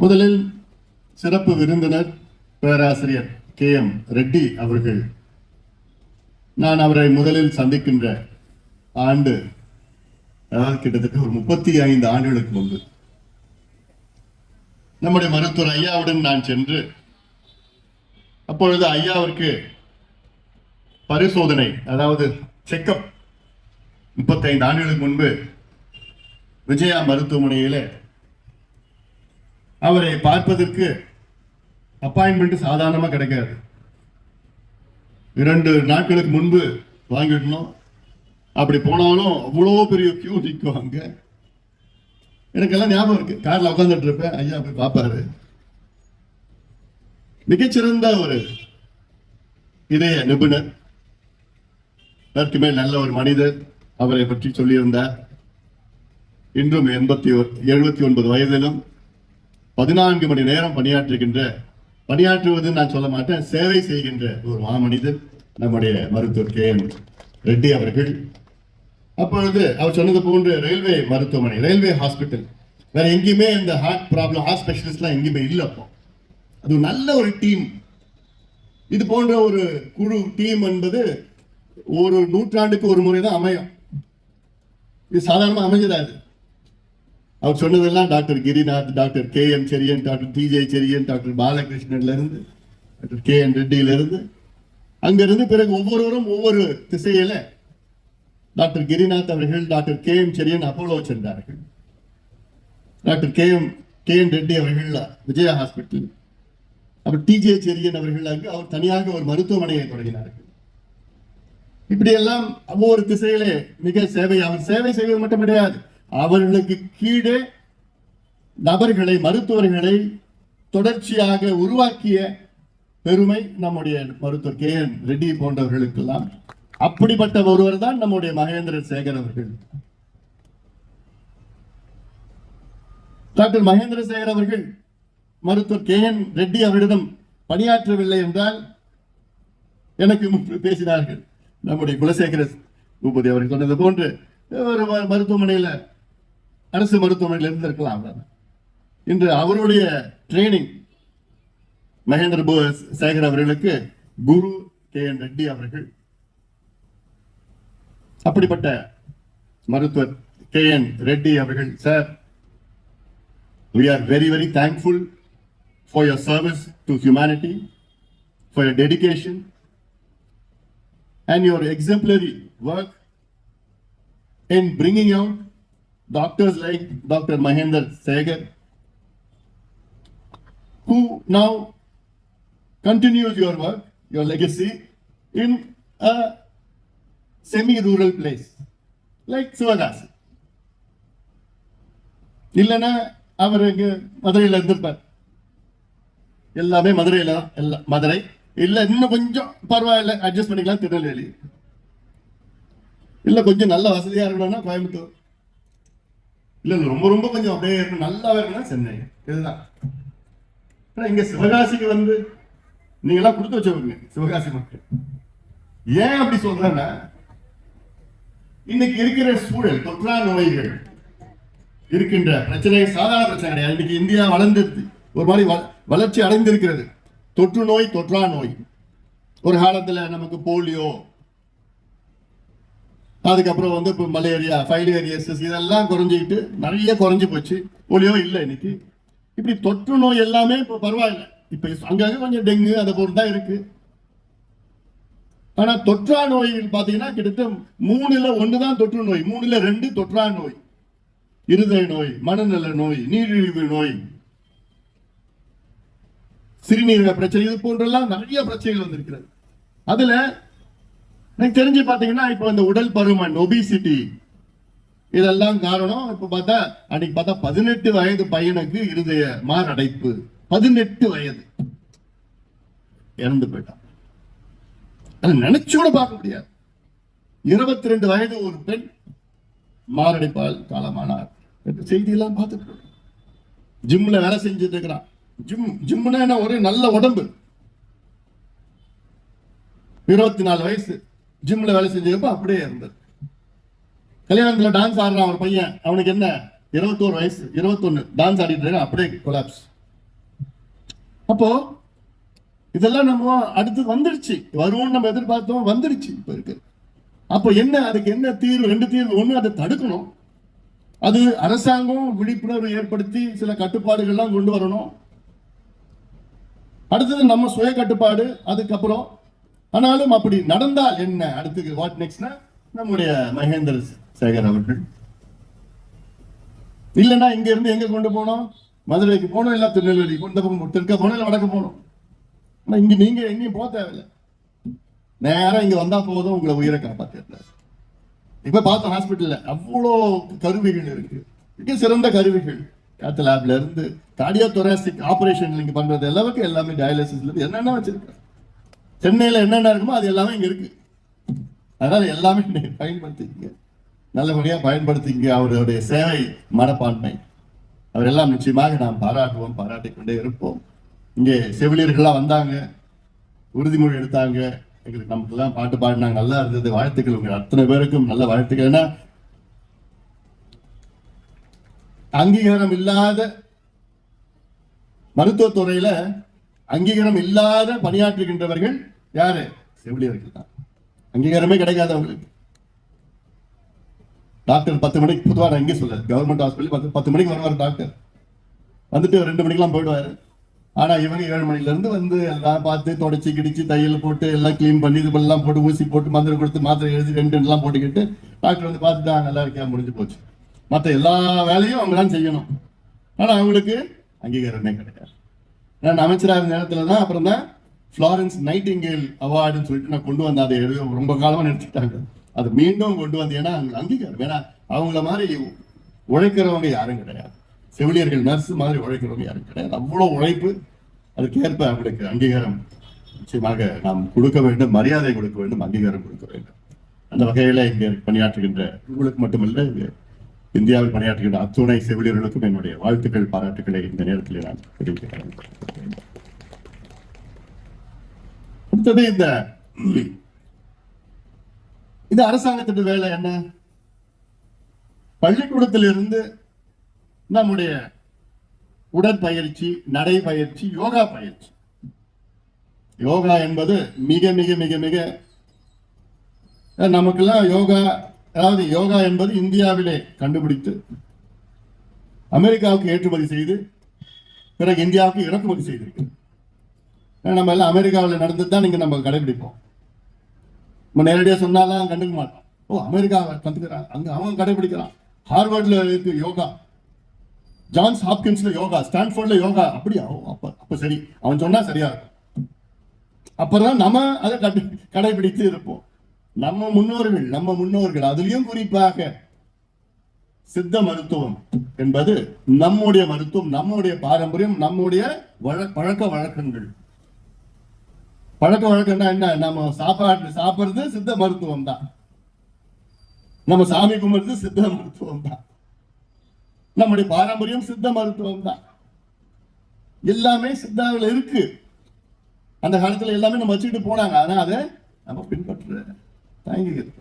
முதலில் சிறப்பு விருந்தினர் பேராசிரியர் கே எம் ரெட்டி அவர்கள். நான் அவரை முதலில் சந்திக்கின்ற ஆண்டு அதாவது கிட்டத்தட்ட ஒரு முப்பத்தி ஐந்து ஆண்டுகளுக்கு முன்பு. நம்முடைய மருத்துவர் ஐயாவுடன் நான் சென்று அப்பொழுது ஐயாவிற்கு பரிசோதனை அதாவது செக்கப் முப்பத்தைந்து ஆண்டுகளுக்கு முன்பு விஜயா மருத்துவமனையிலே அவரை பார்ப்பதற்கு அப்பாயின்மெண்ட் சாதாரணமா கிடைக்காது. இரண்டு நாட்களுக்கு முன்பு வாங்கிடணும் அப்படி போனாலும் அவ்வளோ பெரிய கியூ நிற்குவாங்க எனக்கெல்லாம் ஞாபகம் இருக்கு. கார்ல உட்காந்துட்டு இருப்பேன். ஐயா போய் பார்ப்பாரு. மிகச்சிறந்த ஒரு இதய நிபுணர். அதற்கு மேல் நல்ல ஒரு மனிதர் அவரை பற்றி சொல்லியிருந்தார். இன்றும் எண்பத்தி எழுபத்தி ஒன்பது வயதிலும் பதினான்கு மணி நேரம் பணியாற்றுகின்ற பணியாற்றுவது நான் சொல்ல மாட்டேன் சேவை செய்கின்ற ஒரு மாமனிதர் நம்முடைய மருத்துவர் கே என் ரெட்டி அவர்கள். அப்பொழுது அவர் சொன்னது போன்று ரயில்வே மருத்துவமனை ரயில்வே ஹாஸ்பிட்டல். வேற எங்கேயுமே இந்த ஹார்ட் ப்ராப்ளம் ஹார்ட் ஸ்பெஷலிஸ்ட்லாம் எங்கேயுமே இல்லை அப்போ. அது நல்ல ஒரு டீம் இது போன்ற ஒரு குழு டீம் என்பது ஒரு நூற்றாண்டுக்கு ஒரு முறை தான் அமையும். இது சாதாரணமாக அமைஞ்சதாது அவர் சொன்னதெல்லாம் doctor Girinath doctor K M Cherian doctor D J Cherian doctor பாலகிருஷ்ணன்ல இருந்து டாக்டர் கே என் ரெட்டியிலிருந்து. அங்கிருந்து பிறகு ஒவ்வொருவரும் ஒவ்வொரு திசையில டாக்டர் கிரிநாத் அவர்கள் doctor K M Cherian Apollo சென்றார்கள். Doctor K M K N Reddy அவர்கள் விஜயா ஹாஸ்பிட்டல். அப்புறம் டிஜே செரியன் அவர்கள் அங்கு அவர் தனியாக ஒரு மருத்துவமனையை தொடங்கினார்கள். இப்படியெல்லாம் ஒவ்வொரு திசையிலே மிக சேவை அவர் சேவை செய்வது மட்டும் கிடையாது. அவர்களுக்கு கீழே நபர்களை மருத்துவர்களை தொடர்ச்சியாக உருவாக்கிய பெருமை நம்முடைய மருத்துவர் கே. என். ரெட்டி போன்றவர்களுக்கெல்லாம். அப்படிப்பட்ட ஒருவர் தான் நம்முடைய மகேந்திர சேகர் அவர்கள். டாக்டர் மகேந்திர சேகர் அவர்கள் மருத்துவர் கே. என். ரெட்டி அவரிடம் பணியாற்றவில்லை என்றால் எனக்கு பேசினார்கள். நம்முடைய குலசேகர பூபதி அவர்கள் சொன்னது போன்று ஒரு மருத்துவமனையில் மருத்துவமனையில அரசு மருத்துவமனையில் இருந்திருக்கலாம் அவர் இன்று அவருடைய ட்ரைனிங் மகேந்திர போ சேகர் அவர்களுக்கு குரு கே என் ரெட்டி அவர்கள் அப்படிப்பட்ட மருத்துவர் கே என் ரெட்டி அவர்கள் sir we are very very thankful for your service to humanity for your dedication and your exemplary work in bringing out doctors like Dr. Mahendra Sagar, who now continues your work, your legacy, in a semi-rural place like Sivagasi. இல்லைன்னா அவர் இங்க மதுரையில் இருந்திருப்பார் எல்லாமே மதுரையில் தான் எல்லாம் மதுரை இல்லை இன்னும் கொஞ்சம் பரவாயில்ல அட்ஜஸ்ட் பண்ணிக்கலாம் திருநெல்வேலி இல்ல கொஞ்சம் நல்ல வசதியா இருக்கணும்னா கோயம்புத்தூர் இல்ல இல்ல ரொம்ப ரொம்ப கொஞ்சம் அப்படியே இருக்கும் நல்லா இருக்குன்னா சென்னை. இதுதான். ஆனா இங்க சிவகாசிக்கு வந்து நீங்க எல்லாம் கொடுத்து வச்சவங்க சிவகாசி மக்கள். ஏன் அப்படி சொல்றேன்னா இன்னைக்கு இருக்கிற சூழல் தொற்றா நோய்கள் இருக்கின்ற பிரச்சனை சாதாரண பிரச்சனை கிடையாது. இன்னைக்கு இந்தியா வளர்ந்துருது ஒரு மாதிரி வளர்ச்சி அடைந்திருக்கிறது. தொற்று நோய் தொற்றா நோய். ஒரு காலத்துல நமக்கு போலியோ அதுக்கப்புறம் வந்து இப்போ மலேரியா ஃபைலேரியசிஸ் இதெல்லாம் குறைஞ்சிக்கிட்டு நிறைய குறைஞ்சி போச்சு. போலியோ இல்லை இன்னைக்கு. இப்படி தொற்று நோய் எல்லாமே இப்போ பரவாயில்ல. இப்போ அங்கே கொஞ்சம் டெங்கு அதை போல தான் இருக்கு. ஆனால் தொற்றா நோய்கள் பார்த்தீங்கன்னா கிட்டத்தட்ட மூணுல தான் தொற்று நோய். மூணுல ரெண்டு தொற்றா நோய். இருதய நோய் மனநல நோய் நீரிழிவு நோய். சிறுநீரக பிரச்சனை இது போன்றெல்லாம் நிறைய பிரச்சனைகள் வந்திருக்கிறது. அதுல எனக்கு தெரிஞ்சு பாத்தீங்கன்னா இப்போ இந்த உடல் பருமன் ஒபிசிட்டி இதெல்லாம் காரணம். இப்ப பார்த்தா அன்னைக்கு பார்த்தா பதினெட்டு வயது பையனுக்கு இருதய மாரடைப்பு. பதினெட்டு வயது. இறந்து போயிட்டான். அதை நினைச்சு கூட பார்க்க முடியாது. இருபத்தி ரெண்டு வயது ஒரு பெண் மாரடைப்பால் காலமானார். என்ற செய்தியெல்லாம் பார்த்துட்டு ஜிம்ல வேலை செஞ்சுட்டு இருக்கிறான். ஜிம் ஜிம்னா என்ன? ஒரு நல்ல உடம்பு. இருபத்தி நாலு வயசு. ஜிம்ல வேலை செஞ்சப்ப அப்படியே இருந்தது. கல்யாணத்துல டான்ஸ் ஆடுறான் ஒரு பையன் அவனுக்கு என்ன? இருபத்தோரு வயசு இருபத்தொன்னு. டான்ஸ் ஆடிட்டு அப்படியே கொலாப்ஸ் அப்போ இதெல்லாம் நம்ம அடுத்து வந்துடுச்சு வருவோம்னு நம்ம எதிர்பார்த்தோம் வந்துடுச்சு இப்ப இருக்கு. அப்போ என்ன அதுக்கு என்ன தீர்வு? ரெண்டு தீர்வு. ஒண்ணு அதை தடுக்கணும். அது அரசாங்கம் விழிப்புணர்வு ஏற்படுத்தி சில கட்டுப்பாடுகள்லாம் கொண்டு வரணும். அடுத்தது நம்ம சுய கட்டுப்பாடு அதுக்கப்புறம் ஆனாலும் அப்படி நடந்தால் என்ன? அடுத்து வாட் நெக்ஸ்ட்னா நம்முடைய மகேந்திர சேகர் அவர்கள். இல்லைன்னா இங்க இருந்து எங்க கொண்டு போனோம்? மதுரைக்கு போனோம் இல்ல திருநெல்வேலி கொண்டு போகணும் தெற்க போனோம் இல்ல வடக்கு போனோம். ஆனா இங்க நீங்க எங்கேயும் போக தேவையில்லை. நேரம் இங்க வந்தா போதும் உங்களை உயிரை காப்பாத்திடுறாரு இப்ப பார்த்தோம் ஹாஸ்பிட்டல்ல அவ்வளோ கருவிகள் இருக்கு. மிக சிறந்த கருவிகள். கேத்த லேப்ல இருந்து கார்டியோ தொராசிக் ஆபரேஷன் நீங்க பண்றது எல்லாருக்கும் எல்லாமே டயாலிசிஸ்ல இருந்து என்னென்ன வச்சிருக்காங்க? சென்னையில் என்னென்ன இருக்குமோ அது எல்லாமே இங்கே இருக்குது அதனால் எல்லாமே நீங்கள் பயன்படுத்திக்கங்க. நல்லபடியாக பயன்படுத்திங்க அவருடைய சேவை மனப்பான்மை. அவரெல்லாம் நிச்சயமாக நாம் பாராட்டுவோம் பாராட்டி கொண்டே இருப்போம். இங்கே செவிலியர்கள்லாம் வந்தாங்க உறுதிமொழி எடுத்தாங்க. எங்களுக்கு நமக்கு பாட்டு பாடினாங்க நல்லா இருந்தது. வாழ்த்துக்கள் உங்கள் அத்தனை பேருக்கும் நல்ல வாழ்த்துக்கள். ஏன்னா அங்கீகாரம் இல்லாத மருத்துவத்துறையில் அங்கீகாரம் இல்லாத பணியாற்றுகின்றவர்கள் யாரு? செவிலியர்கள் தான். அங்கீகாரமே கிடைக்காதவங்களுக்கு டாக்டர் பத்து மணிக்கு பொதுவாக நான் இங்கே சொல்ல கவர்மெண்ட் ஹாஸ்பிட்டல் பத்து பத்து மணிக்கு வருவார் டாக்டர். வந்துட்டு ஒரு ரெண்டு மணிக்கெல்லாம் போயிடுவார். ஆனால் இவங்க ஏழு மணிலேருந்து வந்து எல்லாம் பார்த்து தொடச்சி கிடிச்சு தையல் போட்டு எல்லாம் க்ளீன் பண்ணி இது பண்ணலாம் போட்டு ஊசி போட்டு மந்திரம் கொடுத்து மாத்திரை எழுதி ரெண்டு எல்லாம் போட்டுக்கிட்டு டாக்டர் வந்து பார்த்துட்டா நல்லா இருக்கா முடிஞ்சு போச்சு. மற்ற எல்லா வேலையும் அவங்க தான் செய்யணும். ஆனால் அவங்களுக்கு அங்கீகாரமே கிடையாது நான் அமைச்சராக இருந்த நேரத்தில் தான் அப்புறம் தான் ஃப்ளாரன்ஸ் நைட்டிங்கேல் அவார்டுன்னு சொல்லிட்டு நான் கொண்டு வந்தேன் அதை எழுத ரொம்ப காலமாக நிறுத்திட்டாங்க. அது மீண்டும் கொண்டு வந்து ஏன்னா அங்கீகாரம். ஏன்னா அவங்கள மாதிரி உழைக்கிறவங்க யாரும் கிடையாது. செவிலியர்கள் நர்ஸ் மாதிரி உழைக்கிறவங்க யாரும் கிடையாது. அவ்வளோ உழைப்பு அதுக்கேற்ப அவங்களுக்கு அங்கீகாரம் நிச்சயமாக நாம் கொடுக்க வேண்டும் மரியாதை கொடுக்க வேண்டும் அங்கீகாரம் கொடுக்க வேண்டும். அந்த வகையில் இங்கே பணியாற்றுகின்ற உங்களுக்கு மட்டுமல்ல இங்கே இந்தியாவில் பணியாற்றுகின்ற அத்துணை செவிலியர்களுக்கும் என்னுடைய வாழ்த்துக்கள் பாராட்டுக்களை இந்த நேரத்தில் நான் தெரிவிக்கிறேன் அடுத்தது இந்த இந்த அரசாங்கத்தின் வேலை என்ன? பள்ளிக்கூடத்திலிருந்து நம்முடைய உடற்பயிற்சி நடைபயிற்சி யோகா பயிற்சி. யோகா என்பது மிக மிக மிக மிக நமக்கெல்லாம் யோகா அதாவது யோகா என்பது இந்தியாவிலே கண்டுபிடித்து அமெரிக்காவுக்கு ஏற்றுமதி செய்து பிறகு இந்தியாவுக்கு இறக்குமதி செய்திருக்கு. ஏன்னா நம்ம எல்லாம் அமெரிக்காவில் நடந்தது தான் இங்கே நம்ம கடைபிடிப்போம். நம்ம நேரடியாக சொன்னாலாம் கண்டுக்க மாட்டோம் ஓ அமெரிக்காவை கற்றுக்கிறான் அங்கே அவன் கடைபிடிக்கிறான். ஹார்வர்டில் இருக்கு யோகா. ஜான்ஸ் ஹாப்கின்ஸில் யோகா ஸ்டான்ஃபோர்டில் யோகா. அப்படியா? அப்போ அப்போ சரி. அவன் சொன்னால் சரியா இருக்கும். அப்புறம் நம்ம அதை கடை கடைபிடித்து இருப்போம். நம்ம முன்னோர்கள் நம்ம முன்னோர்கள் அதுலயும் குறிப்பாக சித்த மருத்துவம் என்பது நம்முடைய மருத்துவம் நம்முடைய பாரம்பரியம் நம்முடைய பழக்க வழக்கங்கள். பழக்க வழக்கம்னா என்ன? நம்ம சாப்பாடு சாப்பிடுறது சித்த மருத்துவம் தான். நம்ம சாமி கும்பிடுறது சித்த மருத்துவம் தான். நம்முடைய பாரம்பரியம் சித்த மருத்துவம் தான். எல்லாமே சித்தாவில் இருக்கு. அந்த காலத்துல எல்லாமே நம்ம வச்சுக்கிட்டு போனாங்க. ஆனா அதை நம்ம பின்பற்ற தாங்கிக்கிறது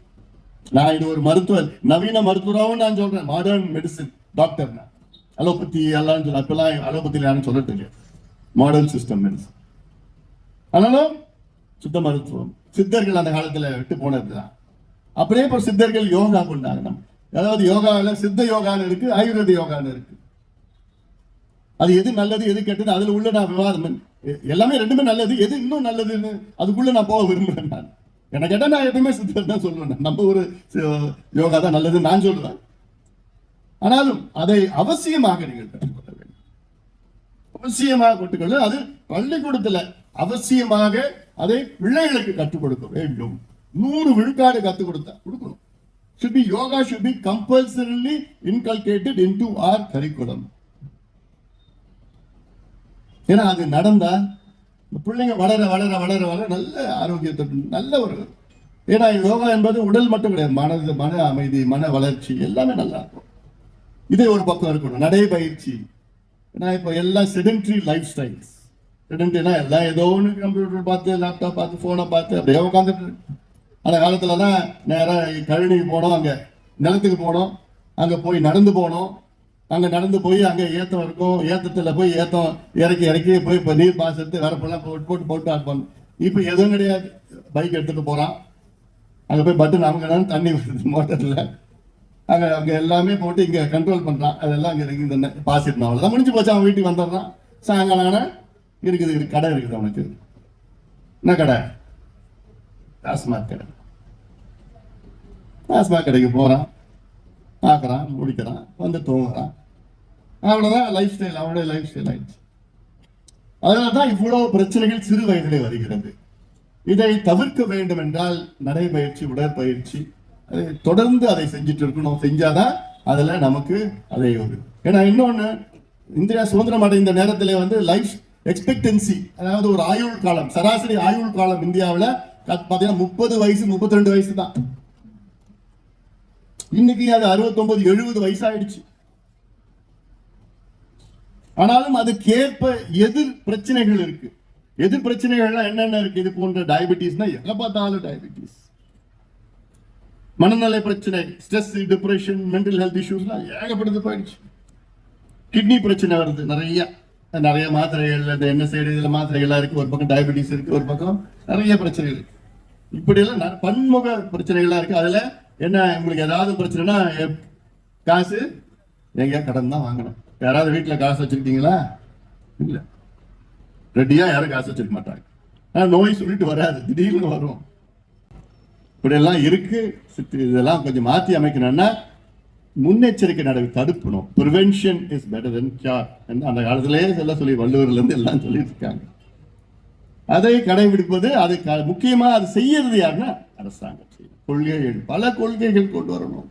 நான் இது ஒரு மருத்துவர் நவீன மருத்துவராகவும் நான் சொல்றேன். மாடர்ன் மெடிசின் டாக்டர் நான். அலோபதி எல்லாம் சொல்ல அப்பெல்லாம் அலோபதி யாரும் சொல்லிட்டு இல்லையா மாடர்ன் சிஸ்டம் மெடிசன் ஆனாலும் சித்த மருத்துவம். சித்தர்கள் அந்த காலத்துல விட்டு போனதுதான். அப்படியே இப்போ சித்தர்கள் யோகா கொண்டாங்க நம்ம அதாவது யோகாவில் சித்த யோகான்னு இருக்கு ஆயுர்வேத யோகான்னு இருக்கு. அது எது நல்லது எது கெட்டது அதில் உள்ள நான் விவாதம் எல்லாமே ரெண்டுமே நல்லது எது இன்னும் நல்லதுன்னு அதுக்குள்ள நான் போக விரும்புகிறேன் நான். என்ன கேட்டா நான் எப்பவுமே சித்தர் தான் சொல்லுவேன். நம்ம ஒரு யோகா தான் நல்லதுன்னு நான் சொல்லுவேன். ஆனாலும் அதை அவசியமாக நீங்கள் கற்றுக்கொள்ள வேண்டும். அவசியமாக கற்றுக்கொள்ள அது பள்ளிக்கூடத்துல அவசியமாக அதை பிள்ளைகளுக்கு கற்றுக் கொடுக்க வேண்டும். நூறு விழுக்காடு கற்றுக் கொடுத்தா கொடுக்கணும். Should be yoga should be compulsorily inculcated into our curriculum. ஏன்னா அது நடந்தா பிள்ளைங்க வளர வளர வளர வளர நல்ல ஆரோக்கியத்தை நல்ல ஒரு ஏன்னா யோகா என்பது உடல் மட்டும் கிடையாது. மனது மன அமைதி மன வளர்ச்சி எல்லாமே நல்லா இருக்கும். இதே ஒரு பக்கம் இருக்கணும். நடைபயிற்சி ஏன்னா இப்போ எல்லாம் செடென்ட்ரி லைஃப் ஸ்டைல்ஸ் செடென்ட்ரினா எல்லாம் ஏதோ ஒன்று கம்ப்யூட்டர் பார்த்து லேப்டாப் பார்த்து ஃபோனை பார்த்து அப்படியே உட்காந்துட்டு அந்த அந்த காலத்துலலாம் நேராக கழனிக்கு போனோம் அங்கே நிலத்துக்கு போனோம் அங்கே போய் நடந்து போனோம். நாங்கள் நடந்து போய் அங்கே ஏத்தம் இருக்கும் ஏத்தத்துல போய் ஏத்தம் இறக்கி இறக்கி போய் இப்போ நீர் பாஸ் எடுத்து வரப்பெல்லாம் போட்டு போட்டு போட்டு ஆட் இப்போ எதுவும் கிடையாது. பைக் எடுத்துகிட்டு போகிறான் அங்கே போய் பட்டன் அவங்க தண்ணி வருது மோட்டர்ல. அங்கே அங்கே எல்லாமே போட்டு இங்கே கண்ட்ரோல் பண்ணுறான் அதெல்லாம் அங்கே இருக்கு இந்த பாஸ் இருக்கணும் முடிஞ்சு போச்சு. அவன் வீட்டுக்கு வந்துடுறான். சாயங்காலம் ஆனா இருக்குது இருக்குது. கடை இருக்குது அவனுக்கு. என்ன கடை? டாஸ்மாக் கடை. டாஸ்மாக் கடைக்கு போகிறான் பார்க்குறான் முடிக்கிறான் வந்து தூங்குறான். அவ்வளோதான் லைஃப் ஸ்டைல் அவனுடைய லைஃப் ஸ்டைல் ஆயிடுச்சு. அதனால தான் இவ்வளவு பிரச்சனைகள் சிறு வயதிலே வருகிறது. இதை தவிர்க்க வேண்டும் என்றால் நடைபயிற்சி உடற்பயிற்சி அதை தொடர்ந்து அதை செஞ்சுட்டு இருக்கணும். செஞ்சாதான் அதில் நமக்கு அதை ஒரு. ஏன்னா இன்னொன்று இந்தியா சுதந்திரம் அடைந்த நேரத்தில் வந்து லைஃப் எக்ஸ்பெக்டன்சி அதாவது ஒரு ஆயுள் காலம் சராசரி ஆயுள் காலம் இந்தியாவில் பார்த்தீங்கன்னா முப்பது வயசு முப்பத்தி ரெண்டு வயசு தான். இன்னைக்கு அது அறுபத்தொன்பது எழுபது வயசாயிடுச்சு. ஆனாலும் அதுக்கேற்ப எதிர் பிரச்சனைகள் இருக்கு. எதிர் பிரச்சனைகள்லாம் என்னென்ன இருக்கு? இது போன்ற டயபிட்டிஸ்னா எங்க பார்த்தாலும் டயபிட்டிஸ் மனநல பிரச்சனை ஸ்ட்ரெஸ் டிப்ரெஷன் மென்டல் ஹெல்த் இஷ்யூஸ்லாம் ஏகப்பட்டது போயிடுச்சு. கிட்னி பிரச்சனை வருது நிறைய. நிறைய மாத்திரைகள் இந்த என்ன சைடு இதில் மாத்திரைகள்லாம் இருக்கு. ஒரு பக்கம் டயபிட்டிஸ் இருக்கு ஒரு பக்கம் நிறைய பிரச்சனைகள் இருக்கு. இப்படியெல்லாம் எல்லாம் பன்முக பிரச்சனைகள்லாம் இருக்கு. அதுல என்ன உங்களுக்கு ஏதாவது பிரச்சனைனா எப்- காசு? எங்கேயா கடன் தான் வாங்கணும். யாராவது வீட்டில் காசு வச்சுருக்கீங்களா? இல்லை. ரெடியாக யாரும் காசு வச்சிருக்க மாட்டாங்க. ஆனால் நோய் சொல்லிட்டு வராது. திடீர்னு வரும். இப்படியெல்லாம் இருக்கு. இதெல்லாம் கொஞ்சம் மாற்றி அமைக்கணும்னா முன்னெச்சரிக்கை நடவடிக்கை தடுக்கணும் prevention is better than cure அந்த காலத்திலேயே எல்லாம் சொல்லி வள்ளுவர்லேருந்து எல்லாம் சொல்லியிருக்காங்க அதை கடைபிடிப்பது அது க- அது செய்யறது யாருன்னா அரசாங்கம் செய்யும் கொள்கைகள் பல கொள்கைகள் கொண்டு வரணும்.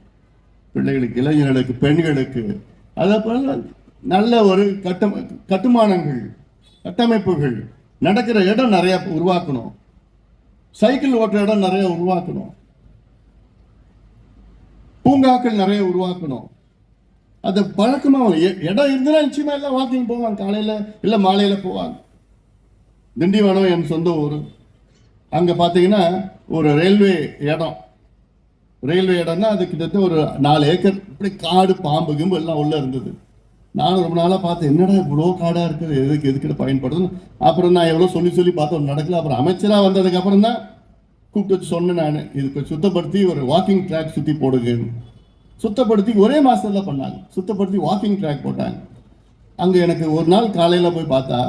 பிள்ளைகளுக்கு இளைஞர்களுக்கு பெண்களுக்கு. அதே போல நல்ல ஒரு கட்டம் கட்டுமானங்கள் கட்டமைப்புகள் நடக்கிற இடம் நிறைய உருவாக்கணும். சைக்கிள் ஓட்டுற இடம் நிறைய உருவாக்கணும். பூங்காக்கள் நிறைய உருவாக்கணும். அதை பழக்கமாக எ- இடம் இருந்தால் நிச்சயமா எல்லாம் வாக்கிங் போவாங்க. காலையில் இல்லை மாலையில் போவாங்க. திண்டிவனம் என் சொந்த ஊர். அங்கே பார்த்தீங்கன்னா ஒரு ரயில்வே இடம். ரயில்வே இடம்னா அது கிட்டத்தட்ட ஒரு நாலு ஏக்கர். இப்படி காடு பாம்பு கிம்பு எல்லாம் உள்ளே இருந்தது. நானும் ரொம்ப நாளாக பார்த்தேன் என்னடா இவ்வளோ காடாக இருக்குது? எதுக்கு எதுக்கிட்ட பயன்படுதுன்னு அப்புறம் நான் எவ்வளோ சொல்லி சொல்லி பார்த்தோம் நடக்கல. அப்புறம் அமைச்சராக வந்ததுக்கப்புறம் தான் கூப்பிட்டு வச்சு சொன்னேன் நான். இதுக்கு சுத்தப்படுத்தி ஒரு வாக்கிங் ட்ராக் சுற்றி போடுங்க. சுத்தப்படுத்தி ஒரே மாதத்தில் பண்ணாங்க. சுத்தப்படுத்தி வாக்கிங் ட்ராக் போட்டாங்க. அங்கே எனக்கு ஒரு நாள் காலையில் போய் பார்த்தா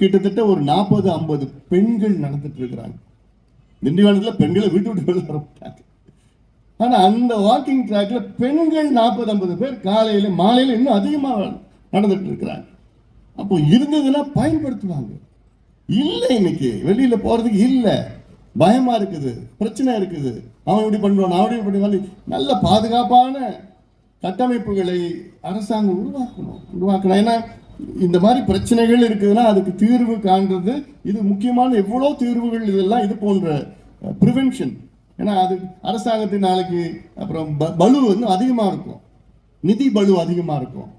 கிட்டத்தட்ட ஒரு நாற்பது ஐம்பது பெண்கள் நடந்துட்டு இருக்கிறாங்க. காலத்தில் பெண்களை விட்டு விட்டு வெளில வர அந்த வாக்கிங் ட்ராக்ல பெண்கள் நாற்பது ஐம்பது பேர் காலையில் மாலையில் இன்னும் அதிகமாக நடந்துட்டு இருக்கிறாங்க. அப்போ இருந்ததுன்னா பயன்படுத்துவாங்க. இல்லை இன்னைக்கு வெளியில் போகிறதுக்கு இல்லை. பயமா இருக்குது பிரச்சனை இருக்குது. அவன் இப்படி பண்ணுவான் அவன் இப்படி பண்ணுவான் நல்ல பாதுகாப்பான கட்டமைப்புகளை அரசாங்கம் உருவாக்கணும் உருவாக்கணும். ஏன்னா இந்த மாதிரி பிரச்சனைகள் இருக்குதுன்னா அதுக்கு தீர்வு காண்றது இது முக்கியமான எவ்வளோ தீர்வுகள் இதெல்லாம் இது போன்ற ப்ரிவென்ஷன் ஏன்னா அது அரசாங்கத்தின் நாளைக்கு அப்புறம் ப- பலு வந்து அதிகமாக இருக்கும். நிதி பலு அதிகமாக இருக்கும்.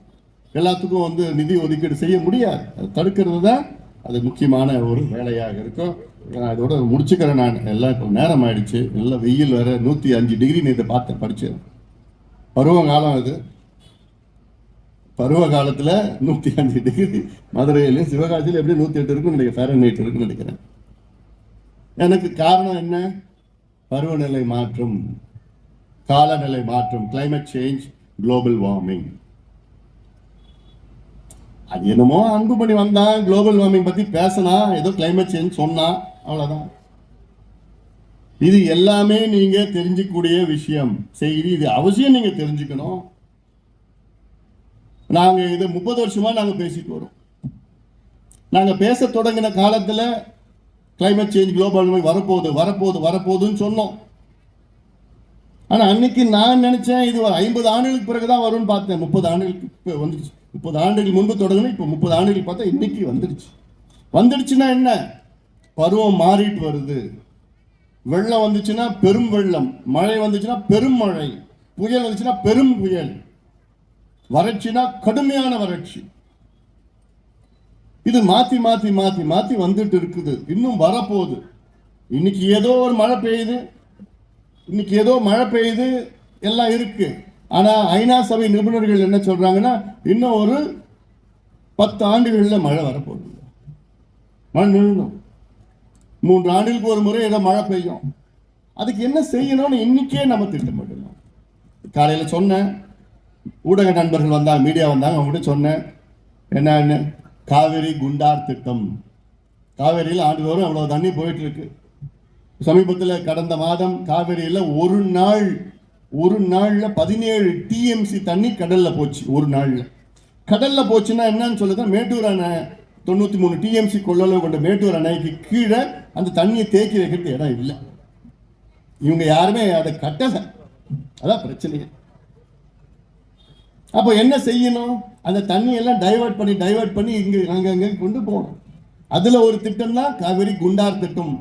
எல்லாத்துக்கும் வந்து நிதி ஒதுக்கீடு செய்ய முடியாது. அது தடுக்கிறது தான் அது முக்கியமான ஒரு வேலையாக இருக்கும். நான் இதோட முடிச்சுக்கிறேன் நான். எல்லாம் இப்போ நேரம் ஆயிடுச்சு. நல்லா வெயில் வேற நூற்றி அஞ்சு டிகிரி நேற்று பார்த்தேன் படித்தேன் பருவ காலம் அது. பருவ காலத்தில் நூற்றி அஞ்சு டிகிரி மதுரையிலையும் சிவகாசியில் எப்படி நூற்றி எட்டு இருக்குன்னு நினைக்கிறேன். ஃபேரன்ஹீட் இருக்குன்னு நினைக்கிறேன். எனக்கு காரணம் என்ன? பருவநிலை மாற்றம் காலநிலை மாற்றம் கிளைமேட் சேஞ்ச் குளோபல் வார்மிங் அது என்னமோ அன்புமணி வந்தான் குளோபல் வார்மிங் பற்றி பேசினா ஏதோ கிளைமேட் சேஞ்ச் சொன்னான் அவ்வளோதான் இது எல்லாமே நீங்கள் தெரிஞ்சிக்கூடிய விஷயம். செய்தி இது அவசியம் நீங்கள் தெரிஞ்சுக்கணும். நாங்கள் இது முப்பது வருஷமாக நாங்கள் பேசிட்டு வரோம். நாங்கள் பேச தொடங்கின காலத்தில் கிளைமேட் சேஞ்ச் குளோபல் வார்மிங் வரப்போகுது வரப்போகுது வரப்போகுதுன்னு சொன்னோம். ஆனால் அன்னைக்கு நான் நினச்சேன் இது ஒரு ஐம்பது ஆண்டுகளுக்கு பிறகு தான் வரும்னு பார்த்தேன். முப்பது ஆண்டுகளுக்கு இப்போ வந்துடுச்சு முப்பது ஆண்டுகள் முன்பு தொடங்கணும் இப்போ முப்பது ஆண்டுகள் பார்த்தா இன்னைக்கு வந்துடுச்சு வந்துடுச்சுன்னா என்ன? பருவம் மாறிட்டு வருது. வெள்ளம் வந்துச்சுன்னா பெரும் வெள்ளம். மழை வந்துச்சுன்னா பெரும் மழை. புயல் வந்துச்சுன்னா பெரும் புயல். வறட்சினா கடுமையான வறட்சி. இது மாத்தி மாத்தி மாத்தி மாத்தி வந்துட்டு இருக்குது. இன்னும் வரப்போகுது. இன்னைக்கு ஏதோ ஒரு மழை பெய்யுது. இன்னைக்கு ஏதோ மழை பெய்யுது. எல்லாம் இருக்கு. ஆனா ஐநா சபை நிபுணர்கள் என்ன சொல்றாங்கன்னா இன்னும் ஒரு பத்து ஆண்டுகளில் மழை வரப்போகுது. மழை நின்றுடும் மூன்று ஆண்டுகளுக்கு ஒரு முறை ஏதோ மழை பெய்யும். அதுக்கு என்ன செய்யணும்னு இன்னைக்கே நம்ம திட்டமிடணும். காலையில் சொன்னேன். ஊடக நண்பர்கள் வந்தாங்க மீடியா வந்தாங்க அவங்ககிட்ட சொன்னேன். என்னன்னு? காவேரி குண்டார் திட்டம். காவேரியில் ஆண்டுதோறும் அவ்வளோ தண்ணி போயிட்டு இருக்கு சமீபத்தில் கடந்த மாதம் காவேரியில் ஒரு நாள் ஒரு நாளில் பதினேழு டிஎம்சி தண்ணி கடலில் போச்சு ஒரு நாளில். கடலில் போச்சுன்னா என்னன்னு சொல்லுது மேட்டூர் அணை தொண்ணூற்றி மூணு டிஎம்சி கொள்ளளவு கொண்ட மேட்டூர் அணைக்கு கீழே அந்த தண்ணியை தேக்கி வைக்கிறது இடம் இல்லை. இவங்க யாருமே அதை கட்டலை. அதான் பிரச்சனையே. அப்போ என்ன செய்யணும்? அந்த தண்ணியெல்லாம் டைவர்ட் பண்ணி டைவர்ட் பண்ணி இங்கே அங்கங்கே கொண்டு போகணும். அதில் ஒரு திட்டம் தான் காவிரி குண்டார் திட்டம்.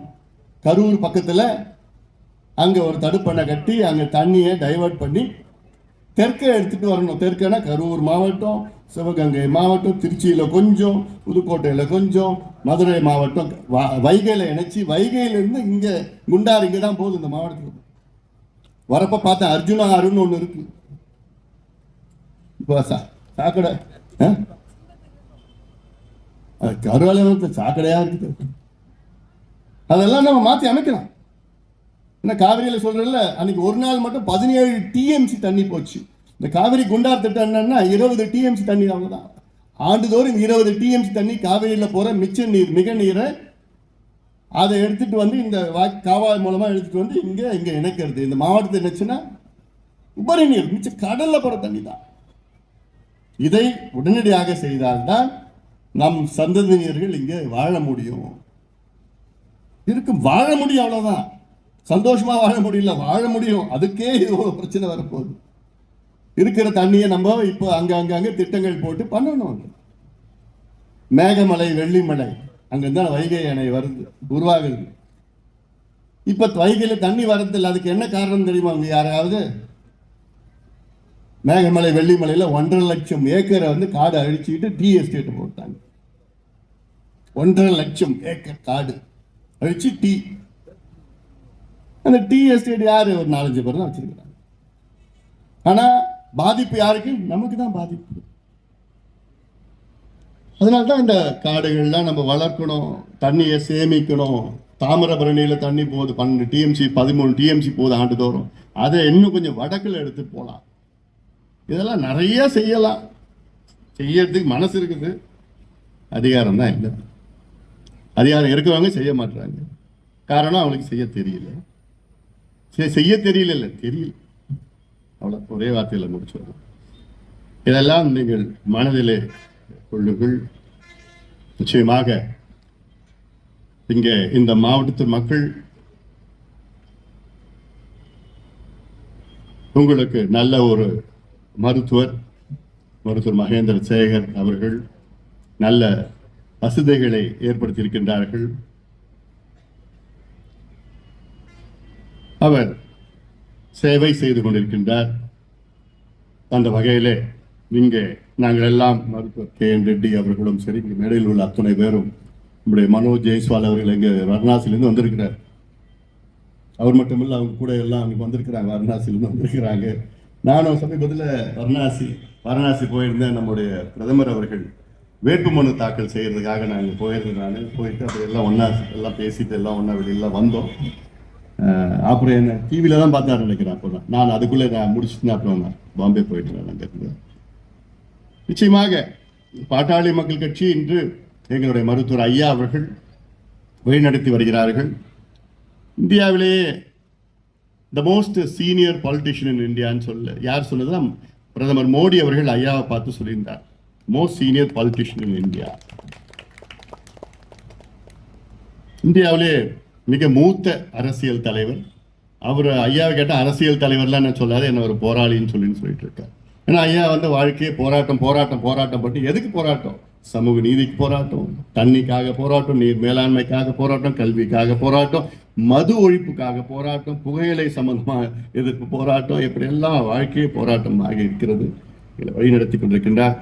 கரூர் பக்கத்தில் அங்கே ஒரு தடுப்பணை கட்டி அங்கே தண்ணியை டைவர்ட் பண்ணி தெற்கே எடுத்துட்டு வரணும். தெற்கேனா கரூர் மாவட்டம் சிவகங்கை மாவட்டம் திருச்சியில் கொஞ்சம் புதுக்கோட்டையில் கொஞ்சம் மதுரை மாவட்டம் வ- வைகையில் இணைச்சி வைகையிலேருந்து இங்கே குண்டார் இங்கே தான் போகுது இந்த மாவட்டத்துக்கு. வரப்போ பார்த்தேன் அர்ஜுனா ஆறுன்னு ஒன்று இருக்குது இப்போ சா சாக்கடை ஆ? அது கருவாலயத்தில் சாக்கடையாக இருக்குது அதெல்லாம் நம்ம மாற்றி அமைக்கலாம் என்ன காவிரியில் சொல்கிறல்ல அன்னைக்கு ஒரு நாள் மட்டும் பதினேழு டிஎம்சி தண்ணி போச்சு இந்த காவிரி குண்டார் திட்டம் என்னன்னா இருபது டிஎம்சி தண்ணி அவ்வளோதான் ஆண்டுதோறும் இருபது டிஎம்சி தண்ணி காவிரியில் போகிற மிச்ச நீர் மிக நீரை அதை எடுத்துட்டு வந்து இந்த வா- காவாய் மூலமாக எடுத்துட்டு வந்து இங்கே இங்கே இணைக்கிறது இந்த மாவட்டத்தில் என்னச்சுன்னா உபரி நீர் மிச்ச கடலில் போகிற தண்ணி தான் இதை உடனடியாக செய்தால்தான் நம் சந்ததியினர்கள் இங்கே வாழ முடியும். இருக்கும் வாழ முடியும் அவ்வளோதான் சந்தோஷமாக வாழ முடியல வாழ முடியும். அதுக்கே இது ஒரு பிரச்சனை வரப்போகுது. இருக்கிற தண்ணியை நம்ம இப்போ அங்கே அங்க திட்டங்கள் போட்டு பண்ணணும். மேகமலை வெள்ளிமலை அங்கிருந்து வைகை அணை வருது உருவாகுது. இப்போ வைகையில் தண்ணி வரதில்லை அதுக்கு என்ன காரணம் தெரியுமா அவங்க யாராவது? மேகமலை வெள்ளிமலையில் ஒன்றரை லட்சம் ஏக்கரை வந்து காடு அழிச்சுக்கிட்டு டீ எஸ்டேட் போட்டாங்க. ஒன்றரை லட்சம் ஏக்கர் காடு அழிச்சு டீ. அந்த டீ எஸ்டேட் யார்? ஒரு நாலஞ்சு பேர் தான் வச்சிருக்கிறாங்க. ஆனால் பாதிப்பு யாருக்கு? நமக்கு தான் பாதிப்பு. அதனால தான் இந்த காடுகள்லாம் நம்ம வளர்க்கணும் தண்ணியை சேமிக்கணும். தாமிரபரணியில் தண்ணி போகுது பன்னெண்டு டிஎம்சி பதிமூணு டிஎம்சி போகுது ஆண்டுதோறும். அதை இன்னும் கொஞ்சம் வடக்கில் எடுத்து போகலாம் இதெல்லாம் நிறைய செய்யலாம். செய்யறதுக்கு மனசு இருக்குது. அதிகாரம் தான் இல்லை. அதிகாரம் இருக்கிறவங்க செய்ய மாட்டுறாங்க காரணம் அவங்களுக்கு செய்ய தெரியல. சரி, செய்ய தெரியல இல்லை தெரியல. அவ்வளோ ஒரே வார்த்தையில் முடிச்சிடலாம். இதெல்லாம் நீங்கள் மனதிலே கொள்ளுங்கள். நிச்சயமாக இங்கே இந்த மாவட்டத்து மக்கள் உங்களுக்கு நல்ல ஒரு மருத்துவர் மருத்துவர் மகேந்திர சேகர் அவர்கள் நல்ல வசதிகளை ஏற்படுத்தியிருக்கின்றார்கள். அவர் சேவை செய்து கொண்டிருக்கின்றார். அந்த வகையிலே இங்கே நாங்கள் எல்லாம் மருத்துவர் கே என் ரெட்டி அவர்களும் சரி இங்கே மேடையில் உள்ள அத்துணை பேரும் நம்முடைய மனோஜ் ஜெய்ஸ்வால் அவர்கள் இங்கே வாரணாசியிலேருந்து வந்திருக்கிறார். அவர் மட்டும் இல்லை அவங்க கூட எல்லாம் அங்கே வந்திருக்கிறாங்க வாரணாசியிலேருந்து வந்திருக்கிறாங்க. நானும் சமீபத்தில் வாரணாசி வாரணாசி போயிருந்தேன். நம்முடைய பிரதமர் அவர்கள் வேட்புமனு தாக்கல் செய்கிறதுக்காக நாங்கள் போயிருந்தேன் நான். போயிட்டு அப்படி எல்லாம் ஒன்றா எல்லாம் பேசிட்டு எல்லாம் ஒன்றா வெளியில வந்தோம். அப்புறம் என்ன டிவியில தான் பார்த்தாரு நினைக்கிறேன் அப்போ நான் அதுக்குள்ளே நான் முடிச்சுட்டு அப்புறம் நான் பாம்பே போயிட்டு நான் நிச்சயமாக பாட்டாளி மக்கள் கட்சி இன்று எங்களுடைய மருத்துவர் ஐயா அவர்கள் வழிநடத்தி வருகிறார்கள். இந்தியாவிலேயே the most senior politician in இந்தியான்னு சொல்ல. யார் சொன்னதுன்னா பிரதமர் மோடி அவர்கள் ஐயாவை பார்த்து சொல்லியிருந்தார். Most senior politician in India இந்தியாவிலே மிக மூத்த அரசியல் தலைவர். அவர் ஐயாவை கேட்டால் அரசியல் தலைவர்லாம் நான் சொல்லாது என்ன ஒரு போராளின்னு சொல்லின்னு சொல்லிட்டு இருக்கார். ஏன்னா ஐயா வந்து வாழ்க்கையே போராட்டம் போராட்டம் போராட்டம் பட்டு எதுக்கு போராட்டம்? சமூக நீதிக்கு போராட்டம் தண்ணிக்காக போராட்டம் நீர் மேலாண்மைக்காக போராட்டம் கல்விக்காக போராட்டம் மது ஒழிப்புக்காக போராட்டம் புகையிலை சம்பந்தமாக எதிர்ப்பு போராட்டம் இப்படியெல்லாம் வாழ்க்கையே போராட்டமாக இருக்கிறது. இதில் வழிநடத்தி கொண்டிருக்கின்றார்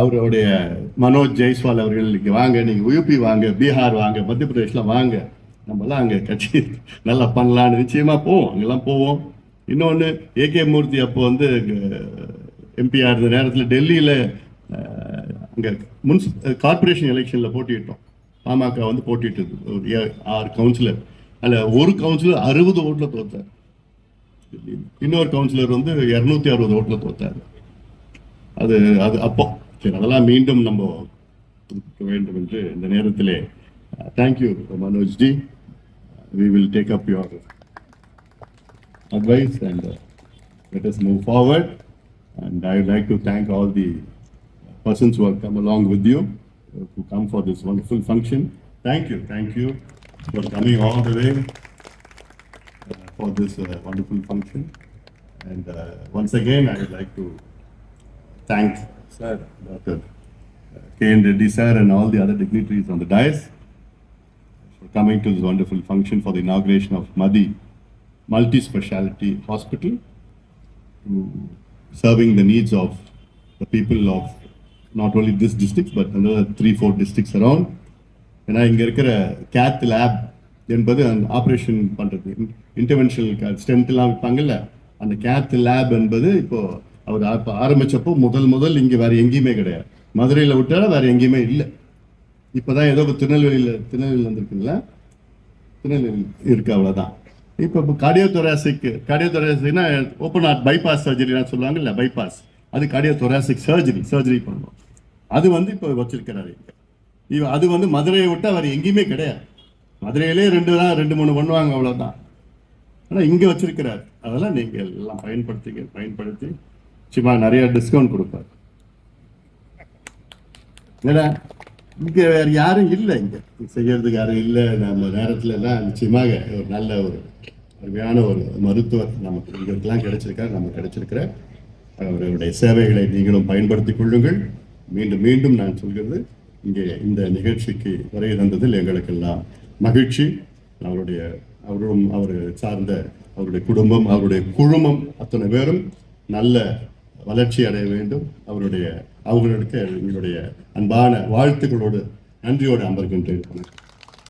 அவருடைய மனோஜ் ஜெய்ஸ்வால் அவர்கள். இங்கே வாங்க நீங்கள் யூபி வாங்க பீகார் வாங்க மத்திய பிரதேஷில் வாங்க. நம்மலாம் அங்கே கட்சி நல்லா பண்ணலான்னு நிச்சயமாக போவோம். அங்கெல்லாம் போவோம். இன்னொன்று ஏகே மூர்த்தி அப்போ வந்து எம்பியாக இருந்த நேரத்தில் டெல்லியில் இங்கே முன்ஸ் கார்ப்பரேஷன் எலெக்ஷனில் போட்டியிட்டோம். பாமக வந்து போட்டிட்டு ஒரு ஏ- ஆறு கவுன்சிலர் அதில் ஒரு கவுன்சிலர் அறுபது ஓட்டில் தோத்தார். இன்னொரு கவுன்சிலர் வந்து இரநூத்தி அறுபது ஓட்டில் தோத்தார். அது அது அப்போ. சரி அதெல்லாம் மீண்டும் நம்ம புதுப்பிக்க வேண்டும் என்று இந்த நேரத்திலே thank you Manoj ji. We will take up your advice and uh, let us move forward. And I would like to thank all the persons who have come along with you uh, to come for this wonderful function. Thank you, thank you for coming all the way uh, for this uh, wonderful function. And uh, once again, I would like to thank Sir Dr. K. N. Reddy Sir and all the other dignitaries on the dais for coming to this wonderful function for the inauguration of Madi multi-speciality hospital to serving the needs of the people of not only this districts but அதாவது three four districts around ஏன்னா இங்கே இருக்கிற cath lab என்பது அந்த operation பண்ணுறது interventional stent எல்லாம் வைப்பாங்கல்ல அந்த cath lab என்பது இப்போது அவர் அப்ப ஆரம்பிச்சப்போ முதல் முதல் இங்கே வேறு எங்கேயுமே கிடையாது. மதுரையில் விட்டா வேறு எங்கேயுமே இல்லை. இப்போ தான் ஏதோ திருநெல்வேலியில் திருநெல்வேலியில் வந்திருக்குல்ல திருநெல்வேலி இருக்கு அவ்வளோதான் இப்போ இப்போ cardio thoracic open heart bypass சர்ஜரிலாம் சொல்லுவாங்கல்ல பைபாஸ் அது கார்டியோ தொராசிக் சர்ஜரி சர்ஜரி பண்ணணும் அது வந்து இப்போ வச்சிருக்கிறாரு. இவ அது வந்து மதுரையை விட்டு அவர் எங்கேயுமே கிடையாது. மதுரையிலே ரெண்டு தான் ரெண்டு மூணு பண்ணுவாங்க அவ்வளோதான் ஆனால் இங்கே வச்சிருக்கிறார். அதெல்லாம் நீங்கள் எல்லாம் பயன்படுத்திங்க பயன்படுத்தி சும்மா நிறைய டிஸ்கவுண்ட் கொடுப்பார். ஏன்னா இங்கே வேறு யாரும் இல்லை இங்கே. செய்யறதுக்கு யாரும் இல்லை. நம்ம நேரத்தில் எல்லாம் நிச்சயமாக ஒரு நல்ல ஒரு அருமையான ஒரு மருத்துவர் நமக்கு இங்கெல்லாம் கிடைச்சிருக்காரு நமக்கு கிடைச்சிருக்கிற அவருடைய சேவைகளை நீங்களும் பயன்படுத்திக் கொள்ளுங்கள். மீண்டும் மீண்டும் நான் சொல்கிறது இங்கே இந்த நிகழ்ச்சிக்கு வரைய தந்ததில் எங்களுக்கெல்லாம் மகிழ்ச்சி. அவருடைய அவரும் அவர் சார்ந்த அவருடைய குடும்பம் அவருடைய குழுமம் அத்தனை பேரும் நல்ல வளர்ச்சி அடைய வேண்டும். அவருடைய அவர்களுக்கு எங்களுடைய அன்பான வாழ்த்துக்களோடு நன்றியோடு அமர்கின்றேன்.